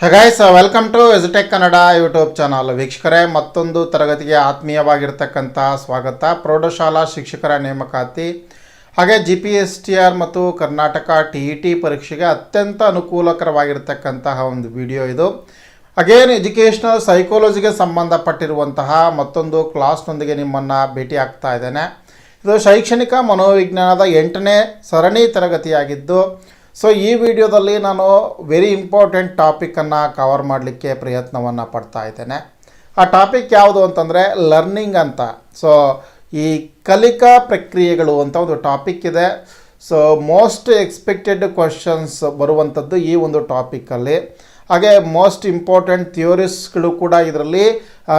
Guys welcome to ಎಜುಟೆಕ್ Kannada YouTube channel ವೀಕ್ಷಕರೇ, ಮತ್ತೊಂದು ತರಗತಿಗೆ ಆತ್ಮೀಯವಾಗಿರ್ತಕ್ಕಂಥ ಸ್ವಾಗತ. ಪ್ರೌಢಶಾಲಾ ಶಿಕ್ಷಕರ ನೇಮಕಾತಿ, ಹಾಗೆ G P S T R ಮತ್ತು ಕರ್ನಾಟಕ ಟಿ ಇ ಟಿ ಪರೀಕ್ಷೆಗೆ ಅತ್ಯಂತ ಅನುಕೂಲಕರವಾಗಿರ್ತಕ್ಕಂತಹ ಒಂದು ವಿಡಿಯೋ ಇದು. ಅಗೇನ್ ಎಜುಕೇಷನಲ್ ಸೈಕಾಲಜಿಗೆ ಸಂಬಂಧಪಟ್ಟಿರುವಂತಹ ಮತ್ತೊಂದು ಕ್ಲಾಸ್ನೊಂದಿಗೆ ನಿಮ್ಮನ್ನು ಭೇಟಿ ಆಗ್ತಾ ಇದ್ದೇನೆ. ಇದು ಶೈಕ್ಷಣಿಕ ಮನೋವಿಜ್ಞಾನದ ಎಂಟನೇ ಸರಣಿ ತರಗತಿಯಾಗಿದ್ದು ಸೊ ಈ ವಿಡಿಯೋದಲ್ಲಿ ನಾನು ವೆರಿ ಇಂಪಾರ್ಟೆಂಟ್ ಟಾಪಿಕನ್ನು ಕವರ್ ಮಾಡಲಿಕ್ಕೆ ಪ್ರಯತ್ನವನ್ನು ಪಡ್ತಾ ಇದ್ದೇನೆ. ಆ ಟಾಪಿಕ್ ಯಾವುದು ಅಂತಂದರೆ ಲರ್ನಿಂಗ್ ಅಂತ. ಸೊ ಈ ಕಲಿಕಾ ಪ್ರಕ್ರಿಯೆಗಳು ಅಂತ ಒಂದು ಟಾಪಿಕ್ ಇದೆ. ಸೊ ಮೋಸ್ಟ್ ಎಕ್ಸ್ಪೆಕ್ಟೆಡ್ ಕ್ವಶನ್ಸ್ ಬರುವಂಥದ್ದು ಈ ಒಂದು ಟಾಪಿಕಲ್ಲಿ ಹಾಗೆ ಮೋಸ್ಟ್ ಇಂಪಾರ್ಟೆಂಟ್ ಥಿಯೋರಿಸ್ಗಳು ಕೂಡ ಇದರಲ್ಲಿ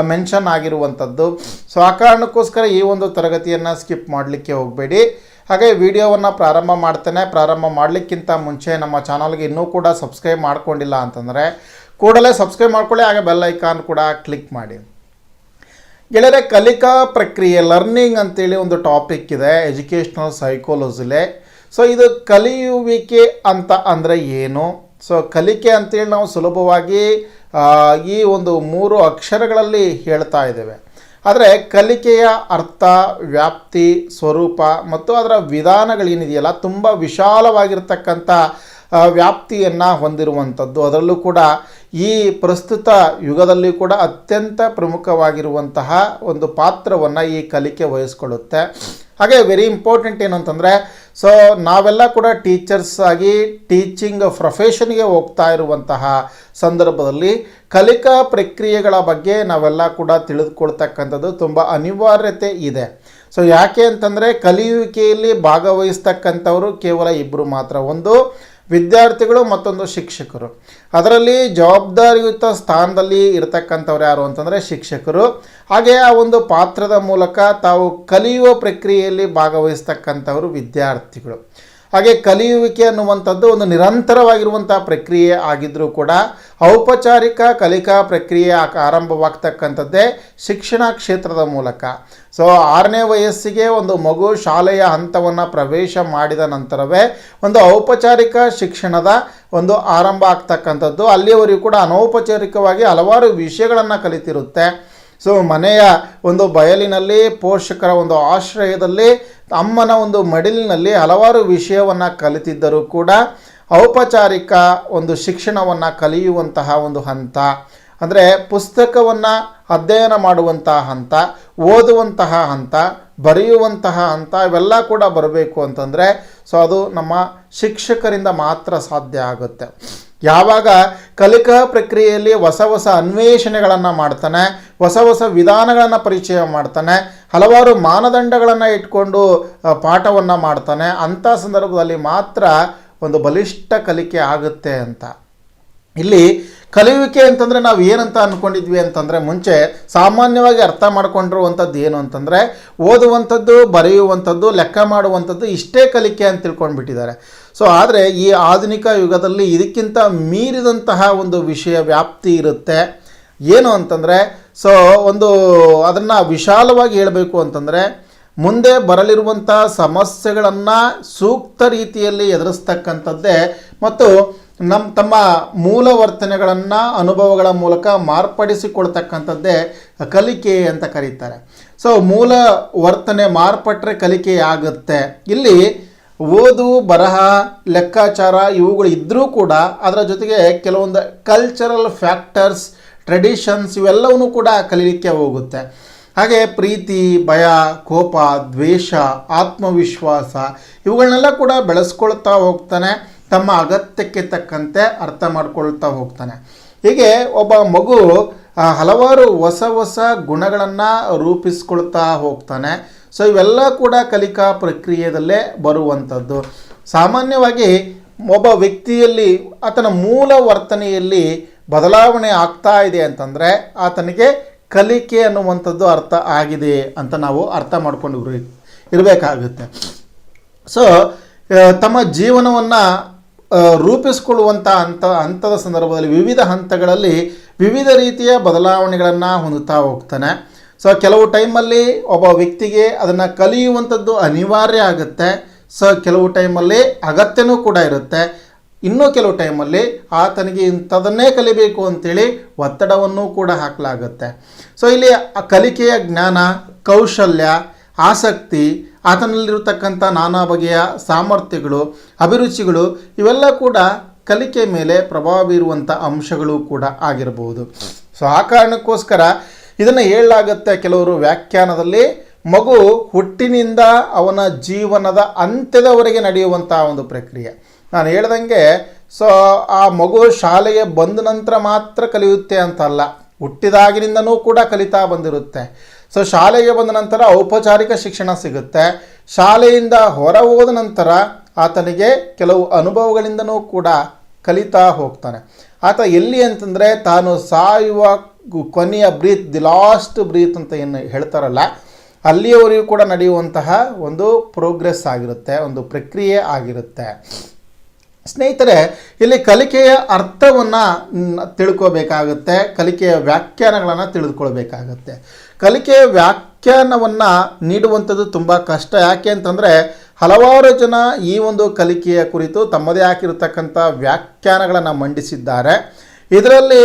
ಮೆನ್ಷನ್ ಆಗಿರುವಂಥದ್ದು ಸೊ ಆ ಕಾರಣಕ್ಕೋಸ್ಕರ ಈ ಒಂದು ತರಗತಿಯನ್ನು ಸ್ಕಿಪ್ ಮಾಡಲಿಕ್ಕೆ ಹೋಗಬೇಡಿ. ಹಾಗೆ ವಿಡಿಯೋವನ್ನು ಪ್ರಾರಂಭ ಮಾಡ್ತೇನೆ. ಪ್ರಾರಂಭ ಮಾಡಲಿಕ್ಕಿಂತ ಮುಂಚೆ ನಮ್ಮ ಚಾನಲ್ಗೆ ಇನ್ನೂ ಕೂಡ ಸಬ್ಸ್ಕ್ರೈಬ್ ಮಾಡ್ಕೊಂಡಿಲ್ಲ ಅಂತಂದರೆ ಕೂಡಲೇ ಸಬ್ಸ್ಕ್ರೈಬ್ ಮಾಡ್ಕೊಳ್ಳಿ. ಹಾಗೆ ಬೆಲ್ ಐಕಾನ್ ಕೂಡ ಕ್ಲಿಕ್ ಮಾಡಿ. ಗೆಳೆಯರೆ, ಕಲಿಕಾ ಪ್ರಕ್ರಿಯೆ, ಲರ್ನಿಂಗ್ ಅಂತೇಳಿ ಒಂದು ಟಾಪಿಕ್ ಇದೆ, ಎಜುಕೇಷ್ನಲ್ ಸೈಕೋಲಜಿಲೆ. ಸೊ ಇದು ಕಲಿಯುವಿಕೆ ಅಂತ ಅಂದರೆ ಏನು? ಸೊ ಕಲಿಕೆ ಅಂತೇಳಿ ನಾವು ಸುಲಭವಾಗಿ ಈ ಒಂದು ಮೂರು ಅಕ್ಷರಗಳಲ್ಲಿ ಹೇಳ್ತಾ ಇದ್ದೇವೆ. ಆದರೆ ಕಲಿಕೆಯ ಅರ್ಥ ವ್ಯಾಪ್ತಿ ಸ್ವರೂಪ ಮತ್ತು ಅದರ ವಿಧಾನಗಳೇನಿದೆಯಲ್ಲ ತುಂಬ ವಿಶಾಲವಾಗಿರ್ತಕ್ಕಂಥ ವ್ಯಾಪ್ತಿಯನ್ನು ಹೊಂದಿರುವಂಥದ್ದು. ಅದರಲ್ಲೂ ಕೂಡ ಈ ಪ್ರಸ್ತುತ ಯುಗದಲ್ಲಿ ಕೂಡ ಅತ್ಯಂತ ಪ್ರಮುಖವಾಗಿರುವಂತಹ ಒಂದು ಪಾತ್ರವನ್ನು ಈ ಕಲಿಕೆ ವಹಿಸ್ಕೊಳ್ಳುತ್ತೆ. ಹಾಗೆ ವೆರಿ ಇಂಪಾರ್ಟೆಂಟ್ ಏನು ಅಂತಂದರೆ ಸೊ ನಾವೆಲ್ಲ ಕೂಡ ಟೀಚರ್ಸ್ ಆಗಿ ಟೀಚಿಂಗ್ ಪ್ರೊಫೆಷನ್ಗೆ ಹೋಗ್ತಾ ಇರುವಂತಹ ಸಂದರ್ಭದಲ್ಲಿ ಕಲಿಕಾ ಪ್ರಕ್ರಿಯೆಗಳ ಬಗ್ಗೆ ನಾವೆಲ್ಲ ಕೂಡ ತಿಳಿದುಕೊಳ್ತಕ್ಕಂಥದ್ದು ತುಂಬ ಅನಿವಾರ್ಯತೆ ಇದೆ. ಸೊ ಯಾಕೆ ಅಂತಂದರೆ ಕಲಿಯುವಿಕೆಯಲ್ಲಿ ಭಾಗವಹಿಸ್ತಕ್ಕಂಥವರು ಕೇವಲ ಇಬ್ಬರು ಮಾತ್ರ. ಒಂದು ವಿದ್ಯಾರ್ಥಿಗಳು ಮತ್ತೊಂದು ಶಿಕ್ಷಕರು. ಅದರಲ್ಲಿ ಜವಾಬ್ದಾರಿಯುತ ಸ್ಥಾನದಲ್ಲಿ ಇರತಕ್ಕಂಥವ್ರು ಯಾರು ಅಂತಂದರೆ ಶಿಕ್ಷಕರು. ಹಾಗೆ ಆ ಒಂದು ಪಾತ್ರದ ಮೂಲಕ ತಾವು ಕಲಿಯುವ ಪ್ರಕ್ರಿಯೆಯಲ್ಲಿ ಭಾಗವಹಿಸ್ತಕ್ಕಂಥವರು ವಿದ್ಯಾರ್ಥಿಗಳು. ಹಾಗೆ ಕಲಿಯುವಿಕೆ ಅನ್ನುವಂಥದ್ದು ಒಂದು ನಿರಂತರವಾಗಿರುವಂಥ ಪ್ರಕ್ರಿಯೆ ಆಗಿದ್ದರೂ ಕೂಡ ಔಪಚಾರಿಕ ಕಲಿಕಾ ಪ್ರಕ್ರಿಯೆ ಆರಂಭವಾಗ್ತಕ್ಕಂಥದ್ದೇ ಶಿಕ್ಷಣ ಕ್ಷೇತ್ರದ ಮೂಲಕ. ಸೊ ಆರನೇ ವಯಸ್ಸಿಗೆ ಒಂದು ಮಗು ಶಾಲೆಯ ಹಂತವನ್ನು ಪ್ರವೇಶ ಮಾಡಿದ ನಂತರವೇ ಒಂದು ಔಪಚಾರಿಕ ಶಿಕ್ಷಣದ ಒಂದು ಆರಂಭ ಆಗ್ತಕ್ಕಂಥದ್ದು. ಅಲ್ಲಿಯವರೆಗೂ ಕೂಡ ಅನೌಪಚಾರಿಕವಾಗಿ ಹಲವಾರು ವಿಷಯಗಳನ್ನು ಕಲಿತಿರುತ್ತೆ. ಸೊ ಮನೆಯ ಒಂದು ಬಯಲಿನಲ್ಲಿ, ಪೋಷಕರ ಒಂದು ಆಶ್ರಯದಲ್ಲಿ, ಅಮ್ಮನ ಒಂದು ಮಡಿಲಿನಲ್ಲಿ ಹಲವಾರು ವಿಷಯವನ್ನು ಕಲಿತಿದ್ದರೂ ಕೂಡ, ಔಪಚಾರಿಕ ಒಂದು ಶಿಕ್ಷಣವನ್ನು ಕಲಿಯುವಂತಹ ಒಂದು ಹಂತ. ಅಂದರೆ ಪುಸ್ತಕವನ್ನು ಅಧ್ಯಯನ ಮಾಡುವಂತಹ ಹಂತ, ಓದುವಂತಹ ಹಂತ, ಬರೆಯುವಂತಹ ಹಂತ, ಇವೆಲ್ಲ ಕೂಡ ಬರಬೇಕು ಅಂತಂದರೆ, ಸೊ, ಅದು ನಮ್ಮ ಶಿಕ್ಷಕರಿಂದ ಮಾತ್ರ ಸಾಧ್ಯ ಆಗುತ್ತೆ. ಯಾವಾಗ ಕಲಿಕಾ ಪ್ರಕ್ರಿಯೆಯಲ್ಲಿ ಹೊಸ ಹೊಸ ಅನ್ವೇಷಣೆಗಳನ್ನು ಮಾಡ್ತಾನೆ, ಹೊಸ ಹೊಸ ವಿಧಾನಗಳನ್ನು ಪರಿಚಯ ಮಾಡ್ತಾನೆ, ಹಲವಾರು ಮಾನದಂಡಗಳನ್ನು ಇಟ್ಕೊಂಡು ಪಾಠವನ್ನು ಮಾಡ್ತಾನೆ ಅಂಥ ಸಂದರ್ಭದಲ್ಲಿ ಮಾತ್ರ ಒಂದು ಬಲಿಷ್ಠ ಕಲಿಕೆ ಆಗುತ್ತೆ ಅಂತ. ಇಲ್ಲಿ ಕಲಿಯುವಿಕೆ ಅಂತಂದರೆ ನಾವು ಏನಂತ ಅಂದ್ಕೊಂಡಿದ್ವಿ ಅಂತಂದರೆ ಮುಂಚೆ ಸಾಮಾನ್ಯವಾಗಿ ಅರ್ಥ ಮಾಡ್ಕೊಂಡಿರುವಂಥದ್ದು ಏನು ಅಂತಂದರೆ ಓದುವಂಥದ್ದು, ಬರೆಯುವಂಥದ್ದು, ಲೆಕ್ಕ ಮಾಡುವಂಥದ್ದು ಇಷ್ಟೇ ಕಲಿಕೆ ಅಂತ ತಿಳ್ಕೊಂಡ್ಬಿಟ್ಟಿದ್ದಾರೆ. ಸೊ ಆದರೆ ಈ ಆಧುನಿಕ ಯುಗದಲ್ಲಿ ಇದಕ್ಕಿಂತ ಮೀರಿದಂತಹ ಒಂದು ವಿಷಯ ವ್ಯಾಪ್ತಿ ಇರುತ್ತೆ. ಏನು ಅಂತಂದರೆ ಸೊ ಒಂದು ಅದನ್ನು ವಿಶಾಲವಾಗಿ ಹೇಳಬೇಕು ಅಂತಂದರೆ, ಮುಂದೆ ಬರಲಿರುವಂಥ ಸಮಸ್ಯೆಗಳನ್ನು ಸೂಕ್ತ ರೀತಿಯಲ್ಲಿ ಎದುರಿಸ್ತಕ್ಕಂಥದ್ದೇ ಮತ್ತು ನಮ್ಮ ತಮ್ಮ ಮೂಲ ವರ್ತನೆಗಳನ್ನು ಅನುಭವಗಳ ಮೂಲಕ ಮಾರ್ಪಡಿಸಿಕೊಳ್ತಕ್ಕಂಥದ್ದೇ ಕಲಿಕೆ ಅಂತ ಕರೀತಾರೆ. ಸೊ ಮೂಲ ವರ್ತನೆ ಮಾರ್ಪಟ್ಟರೆ ಕಲಿಕೆ ಆಗುತ್ತೆ. ಇಲ್ಲಿ ಓದು, ಬರಹ, ಲೆಕ್ಕಾಚಾರ ಇವುಗಳು ಇದ್ದರೂ ಕೂಡ ಅದರ ಜೊತೆಗೆ ಕೆಲವೊಂದು ಕಲ್ಚರಲ್ ಫ್ಯಾಕ್ಟರ್ಸ್ ಟ್ರೆಡಿಷನ್ಸ್ ಇವೆಲ್ಲವೂ ಕೂಡ ಕಲಿಲಿಕ್ಕೆ ಹೋಗುತ್ತೆ. ಹಾಗೆ ಪ್ರೀತಿ, ಭಯ, ಕೋಪ, ದ್ವೇಷ, ಆತ್ಮವಿಶ್ವಾಸ ಇವುಗಳನ್ನೆಲ್ಲ ಕೂಡ ಬೆಳೆಸ್ಕೊಳ್ತಾ ಹೋಗ್ತಾನೆ. ತಮ್ಮ ಅಗತ್ಯಕ್ಕೆ ತಕ್ಕಂತೆ ಅರ್ಥ ಮಾಡ್ಕೊಳ್ತಾ ಹೋಗ್ತಾನೆ. ಹೀಗೆ ಒಬ್ಬ ಮಗು ಹಲವಾರು ಹೊಸ ಹೊಸ ಗುಣಗಳನ್ನು ರೂಪಿಸ್ಕೊಳ್ತಾ ಹೋಗ್ತಾನೆ. ಸೊ, ಇವೆಲ್ಲ ಕೂಡ ಕಲಿಕಾ ಪ್ರಕ್ರಿಯೆಯಲ್ಲೇ ಬರುವಂಥದ್ದು. ಸಾಮಾನ್ಯವಾಗಿ ಒಬ್ಬ ವ್ಯಕ್ತಿಯಲ್ಲಿ, ಆತನ ಮೂಲ ವರ್ತನೆಯಲ್ಲಿ ಬದಲಾವಣೆ ಆಗ್ತಾ ಇದೆ ಅಂತಂದರೆ ಆತನಿಗೆ ಕಲಿಕೆ ಅನ್ನುವಂಥದ್ದು ಅರ್ಥ ಆಗಿದೆ ಅಂತ ನಾವು ಅರ್ಥ ಮಾಡ್ಕೊಂಡು ಇರಬೇಕಾಗುತ್ತೆ. ಸೊ ತಮ್ಮ ಜೀವನವನ್ನು ರೂಪಿಸ್ಕೊಳ್ಳುವಂಥ ಹಂತ, ಹಂತದ ಸಂದರ್ಭದಲ್ಲಿ ವಿವಿಧ ಹಂತಗಳಲ್ಲಿ ವಿವಿಧ ರೀತಿಯ ಬದಲಾವಣೆಗಳನ್ನು ಹೊಂದುತ್ತಾ ಹೋಗ್ತಾನೆ. ಸೊ ಕೆಲವು ಟೈಮಲ್ಲಿ ಒಬ್ಬ ವ್ಯಕ್ತಿಗೆ ಅದನ್ನು ಕಲಿಯುವಂಥದ್ದು ಅನಿವಾರ್ಯ ಆಗುತ್ತೆ. ಸೊ ಕೆಲವು ಟೈಮಲ್ಲಿ ಅಗತ್ಯನೂ ಕೂಡ ಇರುತ್ತೆ. ಇನ್ನೂ ಕೆಲವು ಟೈಮಲ್ಲಿ ಆತನಿಗೆ ಇಂಥದನ್ನೇ ಕಲಿಬೇಕು ಅಂತೇಳಿ ಒತ್ತಡವನ್ನು ಕೂಡ ಹಾಕಲಾಗುತ್ತೆ. ಸೊ ಇಲ್ಲಿ ಕಲಿಕೆಯ ಜ್ಞಾನ, ಕೌಶಲ್ಯ, ಆಸಕ್ತಿ ಆತನಲ್ಲಿರತಕ್ಕಂಥ ನಾನಾ ಬಗೆಯ ಸಾಮರ್ಥ್ಯಗಳು, ಅಭಿರುಚಿಗಳು ಇವೆಲ್ಲ ಕೂಡ ಕಲಿಕೆ ಮೇಲೆ ಪ್ರಭಾವ ಬೀರುವಂಥ ಅಂಶಗಳು ಕೂಡ ಆಗಿರಬಹುದು. ಸೊ ಆ ಕಾರಣಕ್ಕೋಸ್ಕರ ಇದನ್ನು ಹೇಳಲಾಗುತ್ತೆ ಕೆಲವರು ವ್ಯಾಖ್ಯಾನದಲ್ಲಿ. ಮಗು ಹುಟ್ಟಿನಿಂದ ಅವನ ಜೀವನದ ಅಂತ್ಯದವರೆಗೆ ನಡೆಯುವಂಥ ಒಂದು ಪ್ರಕ್ರಿಯೆ. ನಾನು ಹೇಳ್ದಂಗೆ, ಸೊ, ಆ ಮಗು ಶಾಲೆಗೆ ಬಂದ ನಂತರ ಮಾತ್ರ ಕಲಿಯುತ್ತೆ ಅಂತಲ್ಲ. ಹುಟ್ಟಿದಾಗಿನಿಂದನೂ ಕೂಡ ಕಲಿತಾ ಬಂದಿರುತ್ತೆ. ಸೊ ಶಾಲೆಗೆ ಬಂದ ನಂತರ ಔಪಚಾರಿಕ ಶಿಕ್ಷಣ ಸಿಗುತ್ತೆ. ಶಾಲೆಯಿಂದ ಹೊರ ಹೋದ ನಂತರ ಆತನಿಗೆ ಕೆಲವು ಅನುಭವಗಳಿಂದನೂ ಕೂಡ ಕಲಿತಾ ಹೋಗ್ತಾನೆ. ಆತ ಎಲ್ಲಿ ಅಂತಂದರೆ ತಾನು ಸಾಯುವ ಕೊನೆಯ ಬ್ರೀತ್, ದಿ ಲಾಸ್ಟ್ ಬ್ರೀತ್ ಅಂತ ಏನು ಹೇಳ್ತಾರಲ್ಲ, ಅಲ್ಲಿಯವರೆಗೂ ಕೂಡ ನಡೆಯುವಂತಹ ಒಂದು ಪ್ರೋಗ್ರೆಸ್ ಆಗಿರುತ್ತೆ, ಒಂದು ಪ್ರಕ್ರಿಯೆ ಆಗಿರುತ್ತೆ. ಸ್ನೇಹಿತರೆ, ಇಲ್ಲಿ ಕಲಿಕೆಯ ಅರ್ಥವನ್ನು ತಿಳ್ಕೋಬೇಕಾಗುತ್ತೆ, ಕಲಿಕೆಯ ವ್ಯಾಖ್ಯಾನಗಳನ್ನು ತಿಳಿದುಕೊಳ್ಬೇಕಾಗತ್ತೆ. ಕಲಿಕೆಯ ವ್ಯಾಖ್ಯಾನವನ್ನು ನೀಡುವಂಥದ್ದು ತುಂಬ ಕಷ್ಟ. ಯಾಕೆ ಅಂತಂದರೆ, ಹಲವಾರು ಜನ ಈ ಒಂದು ಕಲಿಕೆಯ ಕುರಿತು ತಮ್ಮದೇ ಆಗಿರತಕ್ಕಂಥ ವ್ಯಾಖ್ಯಾನಗಳನ್ನು ಮಂಡಿಸಿದ್ದಾರೆ. ಇದರಲ್ಲಿ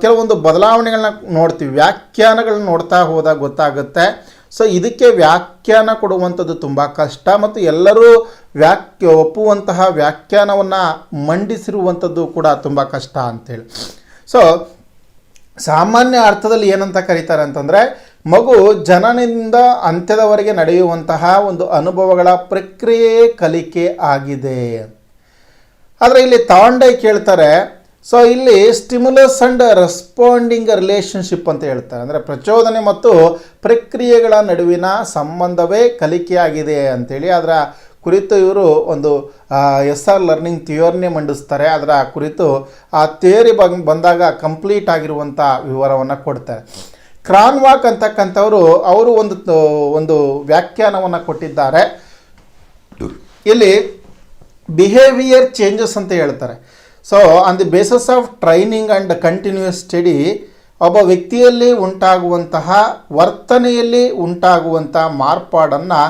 ಕೆಲವೊಂದು ಬದಲಾವಣೆಗಳನ್ನ ನೋಡ್ತೀವಿ. ವ್ಯಾಖ್ಯಾನಗಳನ್ನ ನೋಡ್ತಾ ಹೋದಾಗ ಗೊತ್ತಾಗುತ್ತೆ. ಸೊ ಇದಕ್ಕೆ ವ್ಯಾಖ್ಯಾನ ಕೊಡುವಂಥದ್ದು ತುಂಬ ಕಷ್ಟ ಮತ್ತು ಎಲ್ಲರೂ ವ್ಯಾಖ್ಯ ಒಪ್ಪುವಂತಹ ವ್ಯಾಖ್ಯಾನವನ್ನು ಮಂಡಿಸಿರುವಂಥದ್ದು ಕೂಡ ತುಂಬ ಕಷ್ಟ ಅಂತೇಳಿ. ಸೊ ಸಾಮಾನ್ಯ ಅರ್ಥದಲ್ಲಿ ಏನಂತ ಕರೀತಾರೆ ಅಂತಂದರೆ, ಮಗು ಜನನಿಂದ ಅಂತ್ಯದವರೆಗೆ ನಡೆಯುವಂತಹ ಒಂದು ಅನುಭವಗಳ ಪ್ರಕ್ರಿಯೆ ಕಲಿಕೆ ಆಗಿದೆ. ಆದರೆ ಇಲ್ಲಿ ತಾಂಡೆ ಕೇಳ್ತಾರೆ ಸೊ ಇಲ್ಲಿ ಸ್ಟಿಮ್ಯುಲಸ್ ಅಂಡ್ ರೆಸ್ಪಾಂಡಿಂಗ್ ರಿಲೇಷನ್ಶಿಪ್ ಅಂತ ಹೇಳ್ತಾರೆ. ಅಂದರೆ ಪ್ರಚೋದನೆ ಮತ್ತು ಪ್ರಕ್ರಿಯೆಗಳ ನಡುವಿನ ಸಂಬಂಧವೇ ಕಲಿಕೆಯಾಗಿದೆ ಅಂತೇಳಿ ಅದರ ಕುರಿತು ಇವರು ಒಂದು ಎಸ್ ಆರ್ ಲರ್ನಿಂಗ್ ಥಿಯೋರಿನೇ ಮಂಡಿಸ್ತಾರೆ. ಅದರ ಕುರಿತು ಆ ಥಿಯರಿ ಬಂದಾಗ ಕಂಪ್ಲೀಟ್ ಆಗಿರುವಂಥ ವಿವರವನ್ನು ಕೊಡ್ತಾರೆ. ಕ್ರಾನ್ವಾಕ್ ಅಂತಕ್ಕಂಥವರು ಅವರು ಒಂದು ಒಂದು ವ್ಯಾಖ್ಯಾನವನ್ನು ಕೊಟ್ಟಿದ್ದಾರೆ. ಇಲ್ಲಿ ಬಿಹೇವಿಯರ್ ಚೇಂಜಸ್ ಅಂತ ಹೇಳ್ತಾರೆ. So on the bases of training and continuous study ಒಬ್ಬ ವ್ಯಕ್ತಿಯಲ್ಲಿ ಉಂಟಾಗುವಂತಹ ವರ್ತನೆಯಲ್ಲಿ ಉಂಟಾಗುವಂಥ ಮಾರ್ಪಾಡನ್ನು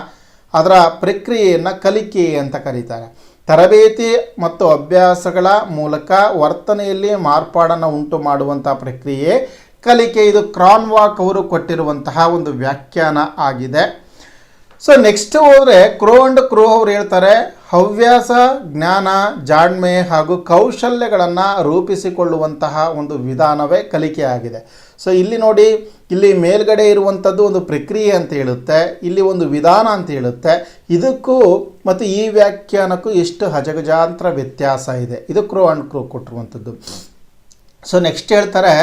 ಅದರ ಪ್ರಕ್ರಿಯೆಯನ್ನು ಕಲಿಕೆ ಅಂತ ಕರೀತಾರೆ. ತರಬೇತಿ ಮತ್ತು ಅಭ್ಯಾಸಗಳ ಮೂಲಕ ವರ್ತನೆಯಲ್ಲಿ ಮಾರ್ಪಾಡನ್ನು ಉಂಟು ಮಾಡುವಂಥ ಪ್ರಕ್ರಿಯೆ ಕಲಿಕೆ. ಇದು ಕ್ರಾನ್ವಾಕ್ ಅವರು ಕೊಟ್ಟಿರುವಂತಹ ಒಂದು ವ್ಯಾಖ್ಯಾನ ಆಗಿದೆ. ಸೊ ನೆಕ್ಸ್ಟ್ ಹೋದರೆ ಕ್ರೋ ಅಂಡ್ ಕ್ರೋ ಅವ್ರು ಹೇಳ್ತಾರೆ ಹವ್ಯಾಸ, ಜ್ಞಾನ, ಜಾಣ್ಮೆ ಹಾಗೂ ಕೌಶಲ್ಯಗಳನ್ನು ರೂಪಿಸಿಕೊಳ್ಳುವಂತಹ ಒಂದು ವಿಧಾನವೇ ಕಲಿಕೆ ಆಗಿದೆ. ಸೊ ಇಲ್ಲಿ ನೋಡಿ, ಇಲ್ಲಿ ಮೇಲ್ಗಡೆ ಇರುವಂಥದ್ದು ಒಂದು ಪ್ರಕ್ರಿಯೆ ಅಂತ ಹೇಳುತ್ತೆ, ಇಲ್ಲಿ ಒಂದು ವಿಧಾನ ಅಂತ ಹೇಳುತ್ತೆ. ಇದಕ್ಕೂ ಮತ್ತು ಈ ವ್ಯಾಖ್ಯಾನಕ್ಕೂ ಎಷ್ಟು ಅಜಗಜಾಂತರ ವ್ಯತ್ಯಾಸ ಇದೆ. ಇದು ಕ್ರೋ ಅಂಡ್ ಕ್ರೋ ಕೊಟ್ಟಿರುವಂಥದ್ದು. ಸೊ ನೆಕ್ಸ್ಟ್ ಹೇಳ್ತಾರೆ,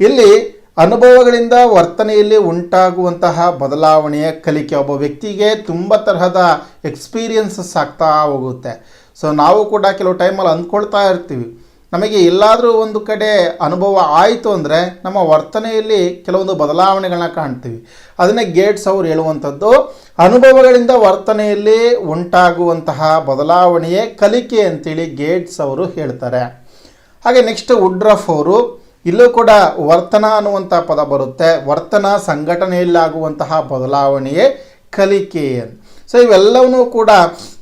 ಇಲ್ಲಿ ಅನುಭವಗಳಿಂದ ವರ್ತನೆಯಲ್ಲಿ ಉಂಟಾಗುವಂತಹ ಬದಲಾವಣೆಯ ಕಲಿಕೆ ಒಬ್ಬ ವ್ಯಕ್ತಿಗೆ ತುಂಬ ತರಹದ ಎಕ್ಸ್ಪೀರಿಯನ್ಸಸ್ ಆಗ್ತಾ ಹೋಗುತ್ತೆ. ಸೊ ನಾವು ಕೂಡ ಕೆಲವು ಟೈಮಲ್ಲಿ ಅಂದ್ಕೊಳ್ತಾ ಇರ್ತೀವಿ. ನಮಗೆ ಎಲ್ಲಾದರೂ ಒಂದು ಕಡೆ ಅನುಭವ ಆಯಿತು ಅಂದರೆ ನಮ್ಮ ವರ್ತನೆಯಲ್ಲಿ ಕೆಲವೊಂದು ಬದಲಾವಣೆಗಳನ್ನ ಕಾಣ್ತೀವಿ. ಅದನ್ನೇ ಗೇಟ್ಸ್ ಅವರು ಹೇಳುವಂಥದ್ದು. ಅನುಭವಗಳಿಂದ ವರ್ತನೆಯಲ್ಲಿ ಉಂಟಾಗುವಂತಹ ಬದಲಾವಣೆಯೇ ಕಲಿಕೆ ಅಂತೇಳಿ ಗೇಟ್ಸ್ ಅವರು ಹೇಳ್ತಾರೆ. ಹಾಗೆ ನೆಕ್ಸ್ಟ್ ವುಡ್ರಫ್ ಅವರು ಇಲ್ಲೂ ಕೂಡ ವರ್ತನ ಅನ್ನುವಂಥ ಪದ ಬರುತ್ತೆ. ವರ್ತನ, ಸಂಘಟನೆಯಲ್ಲಾಗುವಂತಹ ಬದಲಾವಣೆಯೇ ಕಲಿಕೆ ಸೊ ಇವೆಲ್ಲವನ್ನೂ ಕೂಡ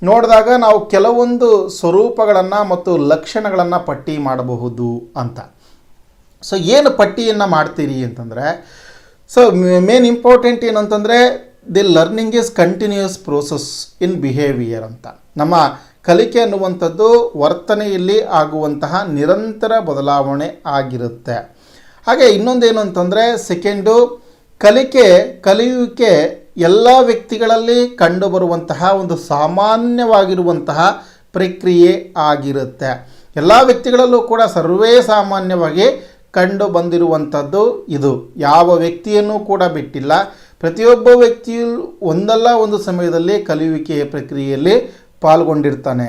ನೋಡಿದಾಗ ನಾವು ಕೆಲವೊಂದು ಸ್ವರೂಪಗಳನ್ನು ಮತ್ತು ಲಕ್ಷಣಗಳನ್ನು ಪಟ್ಟಿ ಮಾಡಬಹುದು ಅಂತ. ಸೊ ಏನು ಪಟ್ಟಿಯನ್ನು ಮಾಡ್ತೀರಿ ಅಂತಂದರೆ ಸೊ ಮೇನ್ ಇಂಪಾರ್ಟೆಂಟ್ ಏನು ಅಂತಂದರೆ the learning is continuous process in behaviour ಅಂತ. ನಮ್ಮ ಕಲಿಕೆ ಅನ್ನುವಂಥದ್ದು ವರ್ತನೆಯಲ್ಲಿ ಆಗುವಂತಹ ನಿರಂತರ ಬದಲಾವಣೆ ಆಗಿರುತ್ತೆ. ಹಾಗೆ ಇನ್ನೊಂದೇನು ಅಂತಂದರೆ ಸೆಕೆಂಡು ಕಲಿಕೆ, ಕಲಿಯುವಿಕೆ ಎಲ್ಲ ವ್ಯಕ್ತಿಗಳಲ್ಲಿ ಕಂಡುಬರುವಂತಹ ಒಂದು ಸಾಮಾನ್ಯವಾಗಿರುವಂತಹ ಪ್ರಕ್ರಿಯೆ ಆಗಿರುತ್ತೆ. ಎಲ್ಲ ವ್ಯಕ್ತಿಗಳಲ್ಲೂ ಕೂಡ ಸರ್ವೇ ಸಾಮಾನ್ಯವಾಗಿ ಕಂಡು ಬಂದಿರುವಂಥದ್ದು ಇದು. ಯಾವ ವ್ಯಕ್ತಿಯನ್ನು ಕೂಡ ಬಿಟ್ಟಿಲ್ಲ. ಪ್ರತಿಯೊಬ್ಬ ವ್ಯಕ್ತಿಯು ಒಂದಲ್ಲ ಒಂದು ಸಮಯದಲ್ಲಿ ಕಲಿಯುವಿಕೆಯ ಪ್ರಕ್ರಿಯೆಯಲ್ಲಿ ಪಾಲ್ಗೊಂಡಿರ್ತಾನೆ.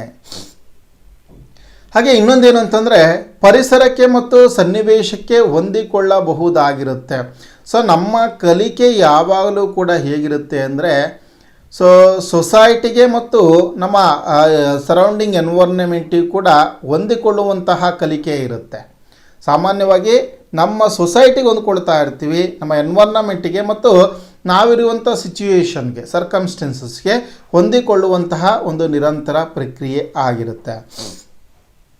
ಹಾಗೆ ಇನ್ನೊಂದೇನು ಅಂತಂದರೆ ಪರಿಸರಕ್ಕೆ ಮತ್ತು ಸನ್ನಿವೇಶಕ್ಕೆ ಹೊಂದಿಕೊಳ್ಳಬಹುದಾಗಿರುತ್ತೆ. ಸೊ ನಮ್ಮ ಕಲಿಕೆ ಯಾವಾಗಲೂ ಕೂಡ ಹೇಗಿರುತ್ತೆ ಅಂದರೆ ಸೊ ಸೊಸೈಟಿಗೆ ಮತ್ತು ನಮ್ಮ ಸರೌಂಡಿಂಗ್ ಎನ್ವೈರ್ನಮೆಂಟಿಗೆ ಕೂಡ ಹೊಂದಿಕೊಳ್ಳುವಂತಹ ಕಲಿಕೆ ಇರುತ್ತೆ. ಸಾಮಾನ್ಯವಾಗಿ ನಮ್ಮ ಸೊಸೈಟಿಗೆ ಹೊಂದ್ಕೊಳ್ತಾ ಇರ್ತೀವಿ, ನಮ್ಮ ಎನ್ವೈರ್ನಮೆಂಟಿಗೆ ಮತ್ತು ನಾವಿರುವಂಥ ಸಿಚ್ಯುವೇಷನ್ಗೆ ಸರ್ಕಮ್ಸ್ಟೆನ್ಸಸ್ಗೆ ಹೊಂದಿಕೊಳ್ಳುವಂತಹ ಒಂದು ನಿರಂತರ ಪ್ರಕ್ರಿಯೆ ಆಗಿರುತ್ತೆ.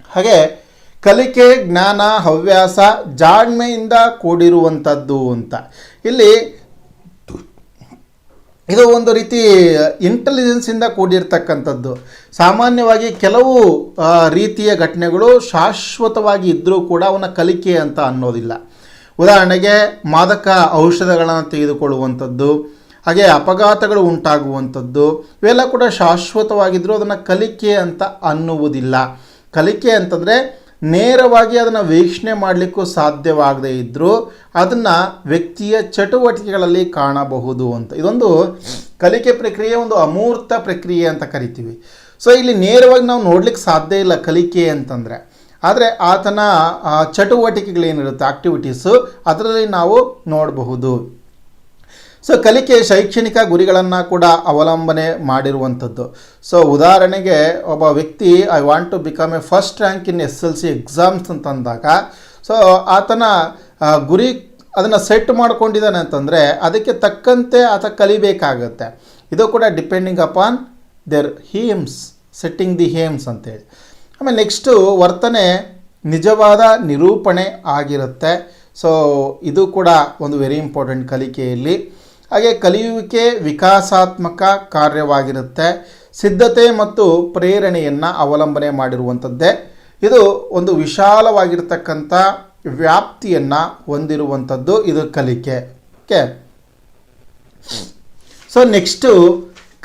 ಹಾಗೆ ಕಲಿಕೆ, ಜ್ಞಾನ, ಹವ್ಯಾಸ ಜಾಣ್ಮೆಯಿಂದ ಕೂಡಿರುವಂಥದ್ದು ಅಂತ. ಇಲ್ಲಿ ಇದು ಒಂದು ರೀತಿ ಇಂಟೆಲಿಜೆನ್ಸಿಂದ ಕೂಡಿರ್ತಕ್ಕಂಥದ್ದು. ಸಾಮಾನ್ಯವಾಗಿ ಕೆಲವು ರೀತಿಯ ಘಟನೆಗಳು ಶಾಶ್ವತವಾಗಿ ಇದ್ದರೂ ಕೂಡ ಅವನ ಕಲಿಕೆ ಅಂತ ಅನ್ನೋದಿಲ್ಲ. ಉದಾಹರಣೆಗೆ ಮಾದಕ ಔಷಧಗಳನ್ನು ತೆಗೆದುಕೊಳ್ಳುವಂಥದ್ದು, ಹಾಗೆ ಅಪಘಾತಗಳು ಉಂಟಾಗುವಂಥದ್ದು, ಇವೆಲ್ಲ ಕೂಡ ಶಾಶ್ವತವಾಗಿದ್ದರೂ ಅದನ್ನು ಕಲಿಕೆ ಅಂತ ಅನ್ನುವುದಿಲ್ಲ. ಕಲಿಕೆ ಅಂತಂದರೆ ನೇರವಾಗಿ ಅದನ್ನು ವೀಕ್ಷಣೆ ಮಾಡಲಿಕ್ಕೂ ಸಾಧ್ಯವಾಗದೇ ಇದ್ದರೂ ಅದನ್ನು ವ್ಯಕ್ತಿಯ ಚಟುವಟಿಕೆಗಳಲ್ಲಿ ಕಾಣಬಹುದು ಅಂತ. ಇದೊಂದು ಕಲಿಕೆ ಪ್ರಕ್ರಿಯೆ, ಒಂದು ಅಮೂರ್ತ ಪ್ರಕ್ರಿಯೆ ಅಂತ ಕರಿತೀವಿ. ಸೊ ಇಲ್ಲಿ ನೇರವಾಗಿ ನಾವು ನೋಡಲಿಕ್ಕೆ ಸಾಧ್ಯ ಇಲ್ಲ ಕಲಿಕೆ ಅಂತಂದರೆ. ಆದರೆ ಆತನ ಚಟುವಟಿಕೆಗಳೇನಿರುತ್ತೆ ಆಕ್ಟಿವಿಟೀಸು ಅದರಲ್ಲಿ ನಾವು ನೋಡಬಹುದು. ಸೊ ಕಲಿಕೆ ಶೈಕ್ಷಣಿಕ ಗುರಿಗಳನ್ನು ಕೂಡ ಅವಲಂಬನೆ ಮಾಡಿರುವಂಥದ್ದು. ಸೊ ಉದಾಹರಣೆಗೆ, ಒಬ್ಬ ವ್ಯಕ್ತಿ I want to become a first rank in S L C exams ಅಂತಂದಾಗ ಸೊ ಆತನ ಗುರಿ ಅದನ್ನು ಸೆಟ್ ಮಾಡ್ಕೊಂಡಿದ್ದಾನೆ ಅಂತಂದರೆ, ಅದಕ್ಕೆ ತಕ್ಕಂತೆ ಆತ ಕಲಿಬೇಕಾಗತ್ತೆ. ಇದು ಕೂಡ depending upon their aims setting the aims ಅಂತೇಳಿ. ಆಮೇಲೆ ನೆಕ್ಸ್ಟು ವರ್ತನೆ ನಿಜವಾದ ನಿರೂಪಣೆ ಆಗಿರುತ್ತೆ. ಸೊ ಇದು ಕೂಡ ಒಂದು ವೆರಿ ಇಂಪಾರ್ಟೆಂಟ್ ಕಲಿಕೆಯಲ್ಲಿ. ಹಾಗೆ ಕಲಿಯುವಿಕೆ ವಿಕಾಸಾತ್ಮಕ ಕಾರ್ಯವಾಗಿರುತ್ತೆ. ಸಿದ್ಧತೆ ಮತ್ತು ಪ್ರೇರಣೆಯನ್ನು ಅವಲಂಬನೆ ಮಾಡಿರುವಂಥದ್ದೇ. ಇದು ಒಂದು ವಿಶಾಲವಾಗಿರ್ತಕ್ಕಂಥ ವ್ಯಾಪ್ತಿಯನ್ನು ಹೊಂದಿರುವಂಥದ್ದು ಇದು ಕಲಿಕೆ. ಓಕೆ ಸೊ ನೆಕ್ಸ್ಟು